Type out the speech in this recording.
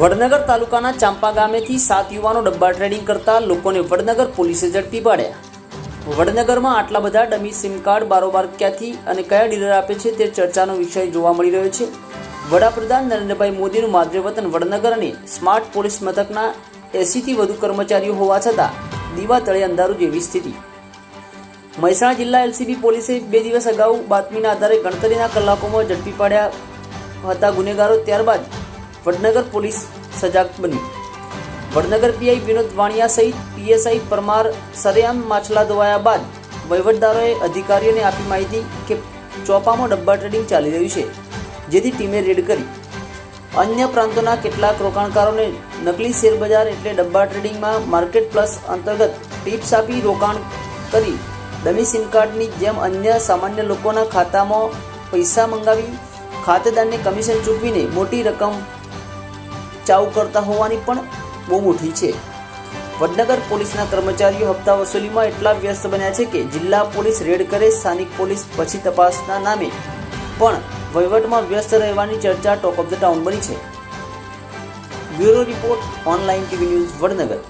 વડનગર તાલુકાના ચાંપા ગામેથી સાત યુવાનો ડબ્બા ટ્રેડિંગ કરતા લોકોને વડનગર પોલીસે ઝડપી પાડ્યા. વડનગરમાં આટલા બધા ડમી સિમ કાર્ડ બારોબાર ક્યાંથી અને કયા ડીલર આપે છે તે ચર્ચાનો વિષય જોવા મળી રહ્યો છે. વડાપ્રધાન નરેન્દ્રભાઈ મોદીનું માદરે વડનગર અને સ્માર્ટ પોલીસ મથકના એસીથી વધુ કર્મચારીઓ હોવા છતાં દીવા તળે અંધારું જેવી સ્થિતિ. મહેસાણા જિલ્લા એલસીબી પોલીસે બે દિવસ અગાઉ બાતમીના આધારે ગણતરીના કલાકોમાં ઝડપી પાડ્યા હતા ગુનેગારો, ત્યારબાદ વડનગર પોલીસ સજાગ બની. વડનગર પીઆઈ વિનોદ વાણિયા સહિત પીએસઆઈ પરમાર સરેઆમ માછલા ધોવાયા બાદ વહીવટદારોએ અધિકારીઓને આપી માહિતી કે ચોપામાં ડબ્બા ટ્રેડિંગ ચાલી રહ્યું છે, જેથી ટીમે રેડ કરી. અન્ય પ્રાંતોના કેટલાક રોકાણકારોને નકલી શેરબજાર એટલે ડબ્બા ટ્રેડિંગમાં માર્કેટ પ્લસ અંતર્ગત ટિપ્સ આપી રોકાણ કરી. ડમી સિમ કાર્ડની જેમ અન્ય સામાન્ય લોકોના ખાતામાં પૈસા મંગાવી ખાતેદારને કમિશન ચૂકવીને મોટી રકમ ચાઉ કરતા હોવાની પણ બહુ મોટી છે. વડનગર પોલીસના કર્મચારીઓ હપ્તા વસૂલીમાં એટલા વ્યસ્ત બન્યા છે કે જિલ્લા પોલીસ રેડ કરે, સ્થાનિક પોલીસ પછી તપાસના નામે પણ વહીવટમાં વ્યસ્ત રહેવાની ચર્ચા ટોપ ઓફ ધ ટાઉન બની છે. Bureau report, online TV news, Vadnagar.